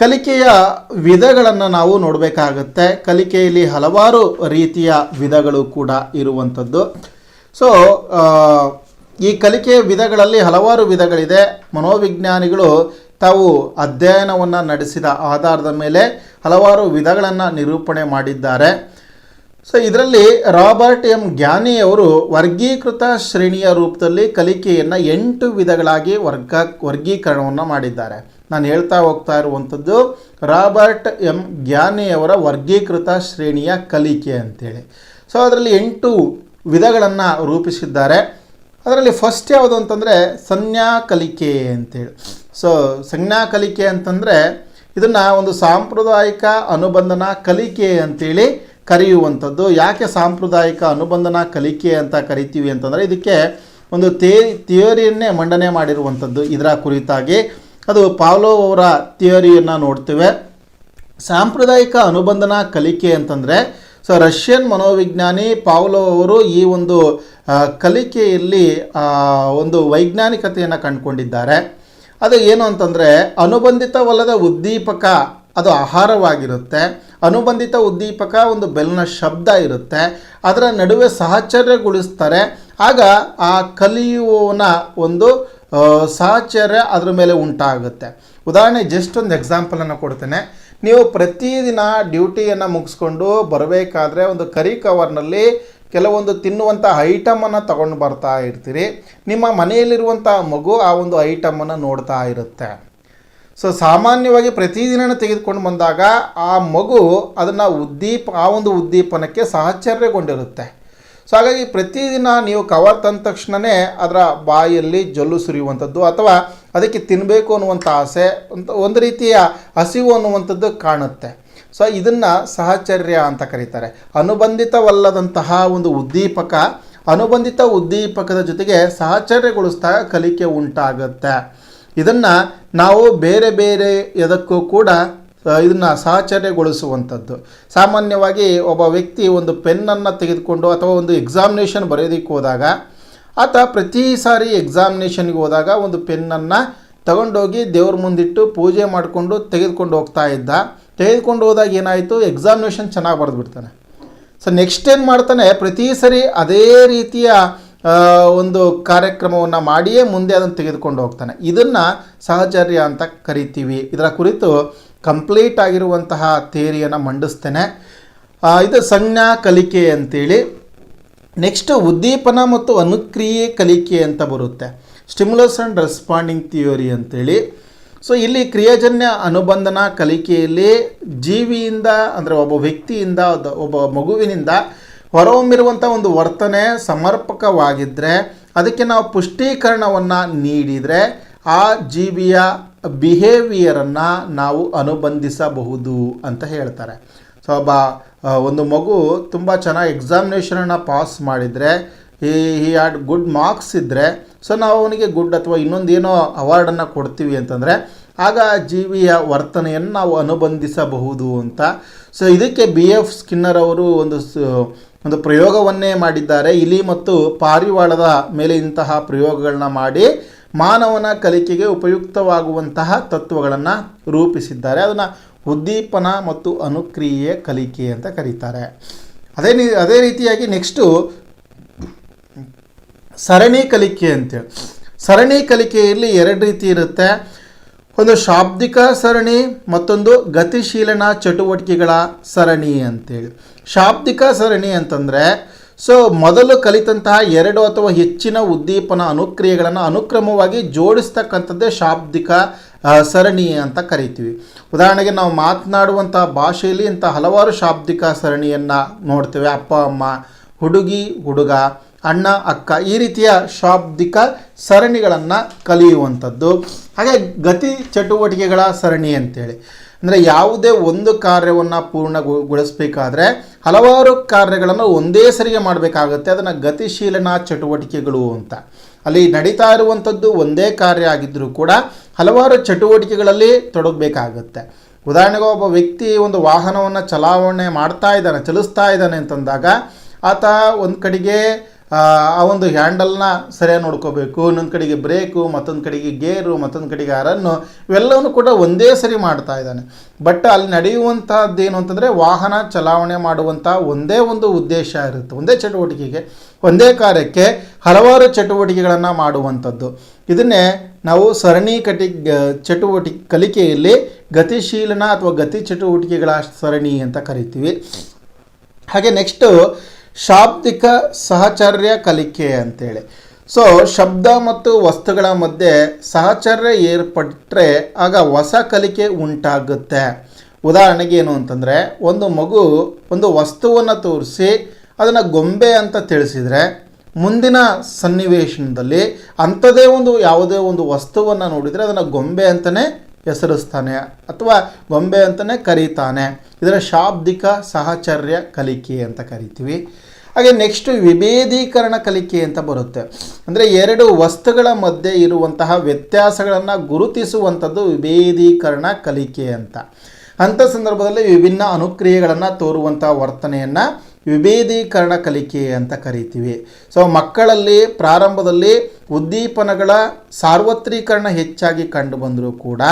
ಕಲಿಕೆಯ ವಿಧಗಳನ್ನು ನಾವು ನೋಡಬೇಕಾಗತ್ತೆ. ಕಲಿಕೆಯಲ್ಲಿ ಹಲವಾರು ರೀತಿಯ ವಿಧಗಳು ಕೂಡ ಇರುವಂಥದ್ದು. ಸೊ ಈ ಕಲಿಕೆಯ ವಿಧಗಳಲ್ಲಿ ಹಲವಾರು ವಿಧಗಳಿದೆ. ಮನೋವಿಜ್ಞಾನಿಗಳು ತಾವು ಅಧ್ಯಯನವನ್ನು ನಡೆಸಿದ ಆಧಾರದ ಮೇಲೆ ಹಲವಾರು ವಿಧಗಳನ್ನು ನಿರೂಪಣೆ ಮಾಡಿದ್ದಾರೆ. ಸೊ ಇದರಲ್ಲಿ ರಾಬರ್ಟ್ ಎಂ ಜ್ಞಾನಿಯವರು ವರ್ಗೀಕೃತ ಶ್ರೇಣಿಯ ರೂಪದಲ್ಲಿ ಕಲಿಕೆಯನ್ನು ಎಂಟು ವಿಧಗಳಾಗಿ ವರ್ಗ, ವರ್ಗೀಕರಣವನ್ನು ಮಾಡಿದ್ದಾರೆ. ನಾನು ಹೇಳ್ತಾ ಹೋಗ್ತಾ ಇರುವಂಥದ್ದು ರಾಬರ್ಟ್ ಎಂ ಜ್ಞಾನಿಯವರ ವರ್ಗೀಕೃತ ಶ್ರೇಣಿಯ ಕಲಿಕೆ ಅಂತೇಳಿ. ಸೊ ಅದರಲ್ಲಿ ಎಂಟು ವಿಧಗಳನ್ನು ರೂಪಿಸಿದ್ದಾರೆ. ಅದರಲ್ಲಿ ಫಸ್ಟ್ ಯಾವುದು ಅಂತಂದರೆ ಸಂಜ್ಞಾ ಕಲಿಕೆ ಅಂತೇಳಿ. ಸೊ ಸಂಜ್ಞಾ ಕಲಿಕೆ ಅಂತಂದರೆ ಇದನ್ನು ಒಂದು ಸಾಂಪ್ರದಾಯಿಕ ಅನುಬಂಧನ ಕಲಿಕೆ ಅಂತೇಳಿ ಕರೆಯುವಂಥದ್ದು. ಯಾಕೆ ಸಾಂಪ್ರದಾಯಿಕ ಅನುಬಂಧನ ಕಲಿಕೆ ಅಂತ ಕರಿತೀವಿ ಅಂತಂದರೆ ಇದಕ್ಕೆ ಒಂದು ತೇ ಥಿಯೋರಿಯನ್ನೇ ಮಂಡನೆ ಮಾಡಿರುವಂಥದ್ದು ಇದರ ಕುರಿತಾಗಿ. ಅದು ಪಾವ್ಲೋ ಅವರ ಥಿಯೋರಿಯನ್ನು ನೋಡ್ತೇವೆ. ಸಾಂಪ್ರದಾಯಿಕ ಅನುಬಂಧನ ಕಲಿಕೆ ಅಂತಂದರೆ, ಸೊ ರಷ್ಯನ್ ಮನೋವಿಜ್ಞಾನಿ ಪಾವ್ಲೋ ಅವರು ಈ ಒಂದು ಕಲಿಕೆಯಲ್ಲಿ ಒಂದು ವೈಜ್ಞಾನಿಕತೆಯನ್ನು ಕಂಡುಕೊಂಡಿದ್ದಾರೆ. ಅದು ಏನು ಅಂತಂದರೆ, ಅನುಬಂಧಿತವಲ್ಲದ ಉದ್ದೀಪಕ ಅದು ಆಹಾರವಾಗಿರುತ್ತೆ. ಅನುಬಂಧಿತ ಉದ್ದೀಪಕ ಒಂದು ಬೆಲ್ಲನ ಶಬ್ದ ಇರುತ್ತೆ. ಅದರ ನಡುವೆ ಸಹಚರ್ಯಗೊಳಿಸ್ತಾರೆ. ಆಗ ಆ ಕಲಿಯುವವನ ಒಂದು ಸಹಚರ್ಯ ಅದರ ಮೇಲೆ ಉಂಟಾಗುತ್ತೆ. ಉದಾಹರಣೆ ಜಸ್ಟ್ ಒಂದು ಎಕ್ಸಾಂಪಲನ್ನು ಕೊಡ್ತೇನೆ. ನೀವು ಪ್ರತಿದಿನ ಡ್ಯೂಟಿಯನ್ನು ಮುಗಿಸ್ಕೊಂಡು ಬರಬೇಕಾದ್ರೆ ಒಂದು ಕರಿ ಕವರ್ನಲ್ಲಿ ಕೆಲವೊಂದು ತಿನ್ನುವಂಥ ಐಟಮನ್ನು ತಗೊಂಡು ಬರ್ತಾ ಇರ್ತೀರಿ. ನಿಮ್ಮ ಮನೆಯಲ್ಲಿರುವಂಥ ಮಗು ಆ ಒಂದು ಐಟಮನ್ನು ನೋಡ್ತಾ ಇರುತ್ತೆ. ಸೊ ಸಾಮಾನ್ಯವಾಗಿ ಪ್ರತಿದಿನ ತೆಗೆದುಕೊಂಡು ಬಂದಾಗ ಆ ಮಗು ಅದನ್ನು ಉದ್ದೀಪ, ಆ ಒಂದು ಉದ್ದೀಪನಕ್ಕೆ ಸಹಚರ್ಯಗೊಂಡಿರುತ್ತೆ. ಸೊ ಹಾಗಾಗಿ ಪ್ರತಿದಿನ ನೀವು ಕವರ್ ತಂದ ತಕ್ಷಣವೇ ಅದರ ಬಾಯಲ್ಲಿ ಜೊಲ್ಲು ಸುರಿಯುವಂಥದ್ದು ಅಥವಾ ಅದಕ್ಕೆ ತಿನ್ನಬೇಕು ಅನ್ನುವಂಥ ಆಸೆ ಒಂದು ರೀತಿಯ ಹಸಿವು ಅನ್ನುವಂಥದ್ದು ಕಾಣುತ್ತೆ. ಸೊ ಇದನ್ನು ಸಹಚರ್ಯ ಅಂತ ಕರೀತಾರೆ. ಅನುಬಂಧಿತವಲ್ಲದಂತಹ ಒಂದು ಉದ್ದೀಪಕ, ಅನುಬಂಧಿತ ಉದ್ದೀಪಕದ ಜೊತೆಗೆ ಸಹಚರ್ಯಗೊಳಿಸ್ತಾ ಕಲಿಕೆ ಉಂಟಾಗುತ್ತೆ. ಇದನ್ನು ನಾವು ಬೇರೆ ಬೇರೆ ಇದಕ್ಕೂ ಕೂಡ ಇದನ್ನು ಸಹಚರ್ಯಗೊಳಿಸುವಂಥದ್ದು ಸಾಮಾನ್ಯವಾಗಿ ಒಬ್ಬ ವ್ಯಕ್ತಿ ಒಂದು ಪೆನ್ನನ್ನು ತೆಗೆದುಕೊಂಡು ಅಥವಾ ಒಂದು ಎಕ್ಸಾಮಿನೇಷನ್ ಬರೆಯೋದಕ್ಕೆ ಹೋದಾಗ, ಆತ ಪ್ರತಿ ಸಾರಿ ಎಕ್ಸಾಮಿನೇಷನ್ಗೆ ಹೋದಾಗ ಒಂದು ಪೆನ್ನನ್ನು ತಗೊಂಡೋಗಿ ದೇವ್ರ ಮುಂದಿಟ್ಟು ಪೂಜೆ ಮಾಡಿಕೊಂಡು ತೆಗೆದುಕೊಂಡು ಹೋಗ್ತಾ ಇದ್ದ. ತೆಗೆದುಕೊಂಡು ಹೋದಾಗ ಏನಾಯಿತು? ಎಕ್ಸಾಮಿನೇಷನ್ ಚೆನ್ನಾಗಿ ಬರೆದ್ಬಿಡ್ತಾನೆ. ಸೊ ನೆಕ್ಸ್ಟ್ ಏನು ಮಾಡ್ತಾನೆ? ಪ್ರತಿ ಸರಿ ಅದೇ ರೀತಿಯ ಒಂದು ಕಾರ್ಯಕ್ರಮವನ್ನು ಮಾಡಿಯೇ ಮುಂದೆ ಅದನ್ನು ತೆಗೆದುಕೊಂಡು ಹೋಗ್ತಾನೆ. ಇದನ್ನು ಸಹಚರ್ಯ ಅಂತ ಕರಿತೀವಿ. ಇದರ ಕುರಿತು ಕಂಪ್ಲೀಟ್ ಆಗಿರುವಂತಹ ಥೇರಿಯನ್ನು ಮಂಡಿಸ್ತೇನೆ. ಇದು ಸಂಜ್ಞಾ ಕಲಿಕೆ ಅಂತೇಳಿ. ನೆಕ್ಸ್ಟ್ ಉದ್ದೀಪನ ಮತ್ತು ಅನುಕ್ರಿಯೆ ಕಲಿಕೆ ಅಂತ ಬರುತ್ತೆ. ಸ್ಟಿಮ್ಯುಲಸ್ ಆ್ಯಂಡ್ ರೆಸ್ಪಾಂಡಿಂಗ್ ಥಿಯೋರಿ ಅಂತೇಳಿ. ಸೊ ಇಲ್ಲಿ ಕ್ರಿಯಾಜನ್ಯ ಅನುಬಂಧನ ಕಲಿಕೆಯಲ್ಲಿ ಜೀವಿಯಿಂದ, ಅಂದರೆ ಒಬ್ಬ ವ್ಯಕ್ತಿಯಿಂದ, ಒಬ್ಬ- ಮಗುವಿನಿಂದ ಹೊರಹೊಮ್ಮಿರುವಂಥ ಒಂದು ವರ್ತನೆ ಸಮರ್ಪಕವಾಗಿದ್ದರೆ ಅದಕ್ಕೆ ನಾವು ಪುಷ್ಟೀಕರಣವನ್ನು ನೀಡಿದರೆ ಆ ಜೀವಿಯ ಬಿಹೇವಿಯರನ್ನು ನಾವು ಅನುಬಂಧಿಸಬಹುದು ಅಂತ ಹೇಳ್ತಾರೆ. ಸೊ, ಒಬ್ಬ ಒಂದು ಮಗು ತುಂಬ ಚೆನ್ನಾಗಿ ಎಕ್ಸಾಮಿನೇಷನನ್ನು ಪಾಸ್ ಮಾಡಿದರೆ ಈ ಈ ಆಡ್ ಗುಡ್ ಮಾರ್ಕ್ಸ್ ಇದ್ದರೆ ಸೊ ನಾವು ಅವನಿಗೆ ಗುಡ್ ಅಥವಾ ಇನ್ನೊಂದು ಏನೋ ಅವಾರ್ಡನ್ನು ಕೊಡ್ತೀವಿ ಅಂತಂದರೆ, ಆಗ ಜೀವಿಯ ವರ್ತನೆಯನ್ನು ನಾವು ಅನುಬಂಧಿಸಬಹುದು ಅಂತ. ಸೊ ಇದಕ್ಕೆ ಬಿ ಎಫ್ ಸ್ಕಿನ್ನರ್ ಅವರು ಒಂದು ಒಂದು ಪ್ರಯೋಗವನ್ನೇ ಮಾಡಿದ್ದಾರೆ. ಇಲಿ ಮತ್ತು ಪಾರಿವಾಳದ ಮೇಲೆ ಇಂತಹ ಪ್ರಯೋಗಗಳನ್ನ ಮಾಡಿ ಮಾನವನ ಕಲಿಕೆಗೆ ಉಪಯುಕ್ತವಾಗುವಂತಹ ತತ್ವಗಳನ್ನು ರೂಪಿಸಿದ್ದಾರೆ. ಅದನ್ನು ಉದ್ದೀಪನ ಮತ್ತು ಅನುಕ್ರಿಯೆ ಕಲಿಕೆ ಅಂತ ಕರೀತಾರೆ. ಅದೇ ಅದೇ ರೀತಿಯಾಗಿ ನೆಕ್ಸ್ಟು ಸರಣಿ ಕಲಿಕೆ ಅಂತೇಳಿ ಸರಣಿ ಕಲಿಕೆಯಲ್ಲಿ ಎರಡು ರೀತಿ ಇರುತ್ತೆ. ಒಂದು ಶಾಬ್ದಿಕ ಸರಣಿ, ಮತ್ತೊಂದು ಗತಿಶೀಲನ ಚಟುವಟಿಕೆಗಳ ಸರಣಿ ಅಂತೇಳಿ. ಶಾಬ್ದಿಕ ಸರಣಿ ಅಂತಂದರೆ, ಸೊ ಮೊದಲು ಕಲಿತಂತಹ ಎರಡು ಅಥವಾ ಹೆಚ್ಚಿನ ಉದ್ದೀಪನ ಅನುಕ್ರಿಯೆಗಳನ್ನು ಅನುಕ್ರಮವಾಗಿ ಜೋಡಿಸ್ತಕ್ಕಂಥದ್ದೇ ಶಾಬ್ದಿಕ ಸರಣಿ ಅಂತ ಕರಿತೀವಿ. ಉದಾಹರಣೆಗೆ ನಾವು ಮಾತನಾಡುವಂಥ ಭಾಷೆಯಲ್ಲಿ ಇಂಥ ಹಲವಾರು ಶಾಬ್ದಿಕ ಸರಣಿಯನ್ನು ನೋಡ್ತೇವೆ. ಅಪ್ಪ, ಅಮ್ಮ, ಹುಡುಗಿ, ಹುಡುಗ. ಅಣ್ಣ, ಅಕ್ಕ ಈ ರೀತಿಯ ಶಾಬ್ದಿಕ ಸರಣಿಗಳನ್ನು ಕಲಿಯುವಂಥದ್ದು. ಹಾಗೆ ಗತಿ ಚಟುವಟಿಕೆಗಳ ಸರಣಿ ಅಂತೇಳಿ. ಅಂದರೆ ಯಾವುದೇ ಒಂದು ಕಾರ್ಯವನ್ನು ಪೂರ್ಣಗೊಳಿಸಬೇಕಾದ್ರೆ ಹಲವಾರು ಕಾರ್ಯಗಳನ್ನು ಒಂದೇ ಸರಿಗೆ ಮಾಡಬೇಕಾಗುತ್ತೆ. ಅದನ್ನು ಗತಿಶೀಲನಾ ಚಟುವಟಿಕೆಗಳು ಅಂತ. ಅಲ್ಲಿ ನಡೀತಾ ಇರುವಂಥದ್ದು ಒಂದೇ ಕಾರ್ಯ ಆಗಿದ್ದರೂ ಕೂಡ ಹಲವಾರು ಚಟುವಟಿಕೆಗಳಲ್ಲಿ ತೊಡಗಬೇಕಾಗುತ್ತೆ. ಉದಾಹರಣೆಗೆ ಒಬ್ಬ ವ್ಯಕ್ತಿ ಒಂದು ವಾಹನವನ್ನು ಚಲಾವಣೆ ಮಾಡ್ತಾ ಇದ್ದಾನೆ, ಚಲಿಸ್ತಾ ಇದ್ದಾನೆ ಅಂತಂದಾಗ ಆತ ಒಂದು ಕಡೆಗೆ ಆ ಒಂದು ಹ್ಯಾಂಡಲ್ನ ಸರಿಯಾಗಿ ನೋಡ್ಕೋಬೇಕು, ಇನ್ನೊಂದು ಕಡೆಗೆ ಬ್ರೇಕು, ಮತ್ತೊಂದು ಕಡೆಗೆ ಗೇರು, ಮತ್ತೊಂದು ಕಡೆಗೆ ಅರನ್ನು ಇವೆಲ್ಲವನ್ನು ಕೂಡ ಒಂದೇ ಸರಿ ಮಾಡ್ತಾ ಇದ್ದಾನೆ. ಬಟ್ ಅಲ್ಲಿ ನಡೆಯುವಂಥದ್ದು ಏನು ಅಂತಂದರೆ ವಾಹನ ಚಲಾವಣೆ ಮಾಡುವಂಥ ಒಂದೇ ಒಂದು ಉದ್ದೇಶ ಇರುತ್ತೆ. ಒಂದೇ ಚಟುವಟಿಕೆಗೆ, ಒಂದೇ ಕಾರ್ಯಕ್ಕೆ ಹಲವಾರು ಚಟುವಟಿಕೆಗಳನ್ನು ಮಾಡುವಂಥದ್ದು. ಇದನ್ನೇ ನಾವು ಸರಣಿ ಕಟಿ ಚಟುವಟಿಕೆ ಕಲಿಕೆಯಲ್ಲಿ ಗತಿಶೀಲನ ಅಥವಾ ಗತಿ ಚಟುವಟಿಕೆಗಳ ಸರಣಿ ಅಂತ ಕರಿತೀವಿ. ಹಾಗೆ ನೆಕ್ಸ್ಟು ಶಾಬ್ದಿಕ ಸಹಚರ್ಯ ಕಲಿಕೆ ಅಂತೇಳಿ. ಸೊ ಶಬ್ದ ಮತ್ತು ವಸ್ತುಗಳ ಮಧ್ಯೆ ಸಹಚರ್ಯ ಏರ್ಪಟ್ಟರೆ ಆಗ ಹೊಸ ಕಲಿಕೆ ಉಂಟಾಗುತ್ತೆ. ಉದಾಹರಣೆಗೆ ಏನು ಅಂತಂದರೆ, ಒಂದು ಮಗು ಒಂದು ವಸ್ತುವನ್ನು ತೋರಿಸಿ ಅದನ್ನು ಗೊಂಬೆ ಅಂತ ತಿಳಿಸಿದರೆ, ಮುಂದಿನ ಸನ್ನಿವೇಶನದಲ್ಲಿ ಅಂಥದೇ ಒಂದು ಯಾವುದೇ ಒಂದು ವಸ್ತುವನ್ನು ನೋಡಿದರೆ ಅದನ್ನು ಗೊಂಬೆ ಅಂತಲೇ ಹೆಸರಿಸ್ತಾನೆ ಅಥವಾ ಗೊಂಬೆ ಅಂತಲೇ ಕರೀತಾನೆ. ಇದರ ಶಾಬ್ದಿಕ ಸಹಚರ್ಯ ಕಲಿಕೆ ಅಂತ ಕರಿತೀವಿ. ಹಾಗೆ ನೆಕ್ಸ್ಟು ವಿಭೇದೀಕರಣ ಕಲಿಕೆ ಅಂತ ಬರುತ್ತೆ. ಅಂದರೆ ಎರಡು ವಸ್ತುಗಳ ಮಧ್ಯೆ ಇರುವಂತಹ ವ್ಯತ್ಯಾಸಗಳನ್ನು ಗುರುತಿಸುವಂಥದ್ದು ವಿಭೇದೀಕರಣ ಕಲಿಕೆ ಅಂತ. ಅಂಥ ಸಂದರ್ಭದಲ್ಲಿ ವಿಭಿನ್ನ ಅನುಕ್ರಿಯೆಗಳನ್ನು ತೋರುವಂಥ ವರ್ತನೆಯನ್ನು ವಿಭೇದೀಕರಣ ಕಲಿಕೆ ಅಂತ ಕರಿತೀವಿ. ಸೊ ಮಕ್ಕಳಲ್ಲಿ ಪ್ರಾರಂಭದಲ್ಲಿ ಉದ್ದೀಪನಗಳ ಸಾರ್ವತ್ರೀಕರಣ ಹೆಚ್ಚಾಗಿ ಕಂಡುಬಂದರೂ ಕೂಡ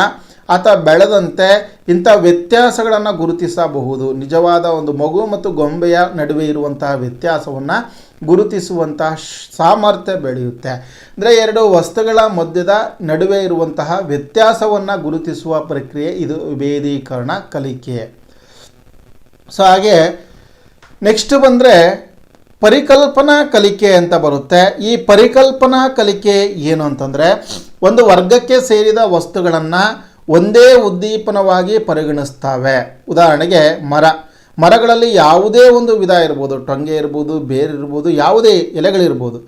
ಆತ ಬೆಳೆದಂತೆ ಇಂಥ ವ್ಯತ್ಯಾಸಗಳನ್ನು ಗುರುತಿಸಬಹುದು. ನಿಜವಾದ ಒಂದು ಮಗು ಮತ್ತು ಗೊಂಬೆಯ ನಡುವೆ ಇರುವಂತಹ ವ್ಯತ್ಯಾಸವನ್ನು ಗುರುತಿಸುವಂತಹ ಸಾಮರ್ಥ್ಯ ಬೆಳೆಯುತ್ತೆ. ಅಂದರೆ ಎರಡು ವಸ್ತುಗಳ ಮಧ್ಯದ ನಡುವೆ ಇರುವಂತಹ ವ್ಯತ್ಯಾಸವನ್ನು ಗುರುತಿಸುವ ಪ್ರಕ್ರಿಯೆ ಇದು ವಿಭೇದೀಕರಣ ಕಲಿಕೆ. ಸೊ ಹಾಗೆ ನೆಕ್ಸ್ಟ್ ಬಂದರೆ ಪರಿಕಲ್ಪನಾ ಕಲಿಕೆ ಅಂತ ಬರುತ್ತೆ. ಈ ಪರಿಕಲ್ಪನಾ ಕಲಿಕೆ ಏನು ಅಂತಂದರೆ ಒಂದು ವರ್ಗಕ್ಕೆ ಸೇರಿದ ವಸ್ತುಗಳನ್ನು ಒಂದೇ ಉದ್ದೀಪನವಾಗಿ ಪರಿಗಣಿಸ್ತವೆ. ಉದಾಹರಣೆಗೆ ಮರ. ಮರಗಳಲ್ಲಿ ಯಾವುದೇ ಒಂದು ವಿಧ ಇರ್ಬೋದು. ಟೊಂಗೆ ಇರ್ಬೋದು, ಬೇರು ಇರ್ಬೋದು, ಯಾವುದೇ ಎಲೆಗಳಿರ್ಬೋದು.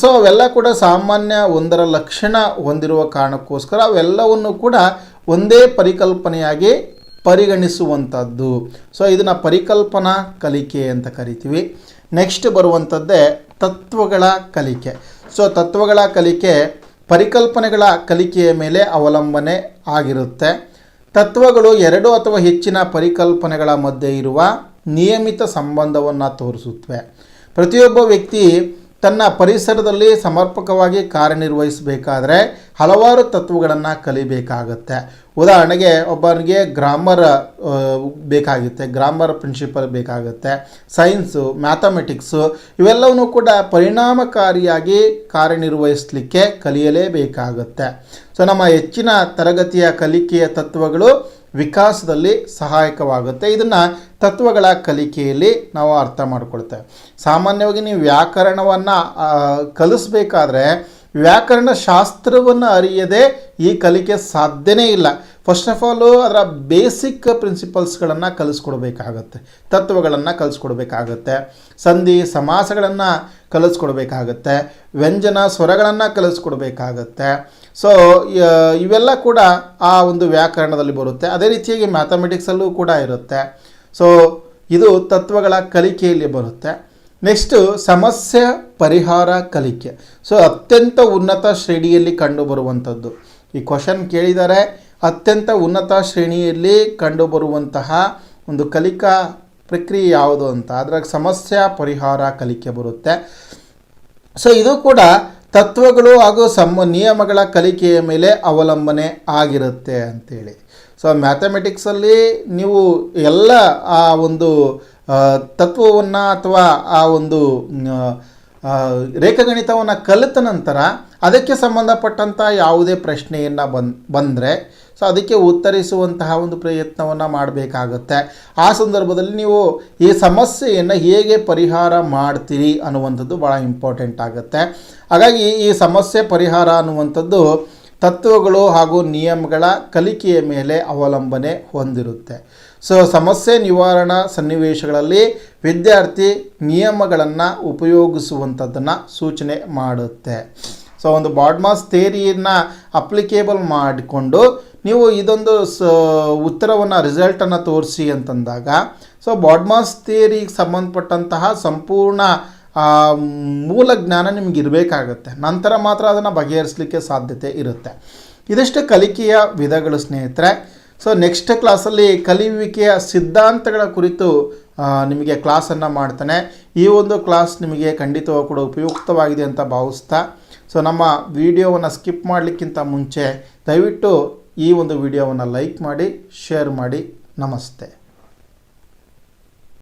ಸೊ ಅವೆಲ್ಲ ಕೂಡ ಸಾಮಾನ್ಯ ಒಂದರ ಲಕ್ಷಣ ಹೊಂದಿರುವ ಕಾರಣಕ್ಕೋಸ್ಕರ ಅವೆಲ್ಲವನ್ನು ಕೂಡ ಒಂದೇ ಪರಿಕಲ್ಪನೆಯಾಗಿ ಪರಿಗಣಿಸುವಂಥದ್ದು. ಸೊ ಇದನ್ನು ಪರಿಕಲ್ಪನಾ ಕಲಿಕೆ ಅಂತ ಕರಿತೀವಿ. ನೆಕ್ಸ್ಟ್ ಬರುವಂಥದ್ದೇ ತತ್ವಗಳ ಕಲಿಕೆ. ಸೊ ತತ್ವಗಳ ಕಲಿಕೆ ಪರಿಕಲ್ಪನೆಗಳ ಕಲಿಕೆಯ ಮೇಲೆ ಅವಲಂಬನೆ ಆಗಿರುತ್ತೆ. ತತ್ವಗಳು ಎರಡು ಅಥವಾ ಹೆಚ್ಚಿನ ಪರಿಕಲ್ಪನೆಗಳ ಮಧ್ಯೆ ಇರುವ ನಿಯಮಿತ ಸಂಬಂಧವನ್ನು ತೋರಿಸುತ್ತವೆ. ಪ್ರತಿಯೊಬ್ಬ ವ್ಯಕ್ತಿ ತನ್ನ ಪರಿಸರದಲ್ಲಿ ಸಮರ್ಪಕವಾಗಿ ಕಾರ್ಯನಿರ್ವಹಿಸಬೇಕಾದ್ರೆ ಹಲವಾರು ತತ್ವಗಳನ್ನು ಕಲಿಬೇಕಾಗತ್ತೆ. ಉದಾಹರಣೆಗೆ ಒಬ್ಬನಿಗೆ ಗ್ರಾಮರ್ ಬೇಕಾಗುತ್ತೆ, ಗ್ರಾಮರ್ ಪ್ರಿನ್ಸಿಪಲ್ ಬೇಕಾಗುತ್ತೆ ಸೈನ್ಸು ಮ್ಯಾಥಮೆಟಿಕ್ಸು ಇವೆಲ್ಲವನ್ನೂ ಕೂಡ ಪರಿಣಾಮಕಾರಿಯಾಗಿ ಕಾರ್ಯನಿರ್ವಹಿಸಲಿಕ್ಕೆ ಕಲಿಯಲೇಬೇಕಾಗುತ್ತೆ. ಸೊ ನಮ್ಮ ಹೆಚ್ಚಿನ ತರಗತಿಯ ಕಲಿಕೆಯ ತತ್ವಗಳು ವಿಕಾಸದಲ್ಲಿ ಸಹಾಯಕವಾಗುತ್ತೆ. ಇದನ್ನು ತತ್ವಗಳ ಕಲಿಕೆಯಲ್ಲಿ ನಾವು ಅರ್ಥ ಮಾಡಿಕೊಳ್ತೇವೆ. ಸಾಮಾನ್ಯವಾಗಿ ನೀವು ವ್ಯಾಕರಣವನ್ನು ಕಲಿಸ್ಬೇಕಾದ್ರೆ ವ್ಯಾಕರಣ ಶಾಸ್ತ್ರವನ್ನು ಅರಿಯದೆ ಈ ಕಲಿಕೆ ಸಾಧ್ಯನೇ ಇಲ್ಲ. ಫಸ್ಟ್ ಆಫ್ ಆಲು ಅದರ ಬೇಸಿಕ್ ಪ್ರಿನ್ಸಿಪಲ್ಸ್ಗಳನ್ನು ಕಲಿಸ್ಕೊಡ್ಬೇಕಾಗತ್ತೆ. ತತ್ವಗಳನ್ನು ಕಲಿಸ್ಕೊಡ್ಬೇಕಾಗತ್ತೆ. ಸಂಧಿ, ಸಮಾಸಗಳನ್ನು ಕಲಿಸ್ಕೊಡ್ಬೇಕಾಗತ್ತೆ. ವ್ಯಂಜನ, ಸ್ವರಗಳನ್ನು ಕಲಿಸ್ಕೊಡ್ಬೇಕಾಗತ್ತೆ. ಸೊ ಇವೆಲ್ಲ ಕೂಡ ಆ ಒಂದು ವ್ಯಾಕರಣದಲ್ಲಿ ಬರುತ್ತೆ. ಅದೇ ರೀತಿಯಾಗಿ ಮ್ಯಾಥಮೆಟಿಕ್ಸಲ್ಲೂ ಕೂಡ ಇರುತ್ತೆ. ಸೊ ಇದು ತತ್ವಗಳ ಕಲಿಕೆಯಲ್ಲಿ ಬರುತ್ತೆ. ನೆಕ್ಸ್ಟು ಸಮಸ್ಯೆ ಪರಿಹಾರ ಕಲಿಕೆ. ಸೊ ಅತ್ಯಂತ ಉನ್ನತ ಶ್ರೇಣಿಯಲ್ಲಿ ಕಂಡುಬರುವಂಥದ್ದು. ಈ ಕ್ವಶನ್ ಕೇಳಿದರೆ ಅತ್ಯಂತ ಉನ್ನತ ಶ್ರೇಣಿಯಲ್ಲಿ ಕಂಡುಬರುವಂತಹ ಒಂದು ಕಲಿಕಾ ಪ್ರಕ್ರಿಯೆ ಯಾವುದು ಅಂತ ಅದ್ರಾಗ ಸಮಸ್ಯೆ ಪರಿಹಾರ ಕಲಿಕೆ ಬರುತ್ತೆ. ಸೊ ಇದು ಕೂಡ ತತ್ವಗಳು ಹಾಗೂ ಸಮ, ನಿಯಮಗಳ ಕಲಿಕೆಯ ಮೇಲೆ ಅವಲಂಬನೆ ಆಗಿರುತ್ತೆ ಅಂತೇಳಿ. ಸೊ ಮ್ಯಾಥಮೆಟಿಕ್ಸಲ್ಲಿ ನೀವು ಎಲ್ಲ ಆ ಒಂದು ತತ್ವವನ್ನು ಅಥವಾ ಆ ಒಂದು ರೇಖಾಗಣಿತವನ್ನು ಕಲಿತ ನಂತರ ಅದಕ್ಕೆ ಸಂಬಂಧಪಟ್ಟಂಥ ಯಾವುದೇ ಪ್ರಶ್ನೆಯನ್ನು ಬಂದ್, ಬಂದರೆ ಸೊ ಅದಕ್ಕೆ ಉತ್ತರಿಸುವಂತಹ ಒಂದು ಪ್ರಯತ್ನವನ್ನು ಮಾಡಬೇಕಾಗುತ್ತೆ. ಆ ಸಂದರ್ಭದಲ್ಲಿ ನೀವು ಈ ಸಮಸ್ಯೆಯನ್ನು ಹೇಗೆ ಪರಿಹಾರ ಮಾಡ್ತೀರಿ ಅನ್ನುವಂಥದ್ದು ಭಾಳ ಇಂಪಾರ್ಟೆಂಟ್ ಆಗುತ್ತೆ. ಹಾಗಾಗಿ ಈ ಸಮಸ್ಯೆ ಪರಿಹಾರ ಅನ್ನುವಂಥದ್ದು ತತ್ವಗಳು ಹಾಗೂ ನಿಯಮಗಳ ಕಲಿಕೆಯ ಮೇಲೆ ಅವಲಂಬನೆ ಹೊಂದಿರುತ್ತೆ. ಸೊ ಸಮಸ್ಯೆ ನಿವಾರಣಾ ಸನ್ನಿವೇಶಗಳಲ್ಲಿ ವಿದ್ಯಾರ್ಥಿ ನಿಯಮಗಳನ್ನು ಉಪಯೋಗಿಸುವಂಥದ್ದನ್ನು ಸೂಚನೆ ಮಾಡುತ್ತೆ. ಸೊ ಒಂದು ಬಾಡ್ಮಾಸ್ ಥೇರಿಯನ್ನು ಅಪ್ಲಿಕೇಬಲ್ ಮಾಡಿಕೊಂಡು ನೀವು ಇದೊಂದು ಸ, ಉತ್ತರವನ್ನು ರಿಸಲ್ಟನ್ನು ತೋರಿಸಿ ಅಂತಂದಾಗ ಸೊ ಬಾಡ್ಮಾಸ್ ಥಿಯರಿಗೆ ಸಂಬಂಧಪಟ್ಟಂತಹ ಸಂಪೂರ್ಣ ಮೂಲ ಜ್ಞಾನ ನಿಮ್ಗೆ ಇರಬೇಕಾಗತ್ತೆ. ನಂತರ ಮಾತ್ರ ಅದನ್ನು ಬಗೆಹರಿಸಲಿಕ್ಕೆ ಸಾಧ್ಯತೆ ಇರುತ್ತೆ. ಇದಿಷ್ಟು ಕಲಿಕೆಯ ವಿಧಗಳು, ಸ್ನೇಹಿತರೆ. ಸೊ ನೆಕ್ಸ್ಟ್ ಕ್ಲಾಸಲ್ಲಿ ಕಲಿಯುವಿಕೆಯ ಸಿದ್ಧಾಂತಗಳ ಕುರಿತು ನಿಮಗೆ ಕ್ಲಾಸನ್ನು ಮಾಡ್ತಾನೆ. ಈ ಒಂದು ಕ್ಲಾಸ್ ನಿಮಗೆ ಖಂಡಿತವಾಗಿ ಕೂಡ ಉಪಯುಕ್ತವಾಗಿದೆ ಅಂತ ಭಾವಿಸ್ತಾ ಸೊ ನಮ್ಮ ವಿಡಿಯೋವನ್ನು ಸ್ಕಿಪ್ ಮಾಡಲಿಕ್ಕಿಂತ ಮುಂಚೆ, ದಯವಿಟ್ಟು ಈ ಒಂದು ವಿಡಿಯೋವನ್ನು ಲೈಕ್ ಮಾಡಿ ಶೇರ್ ಮಾಡಿ. ನಮಸ್ತೆ.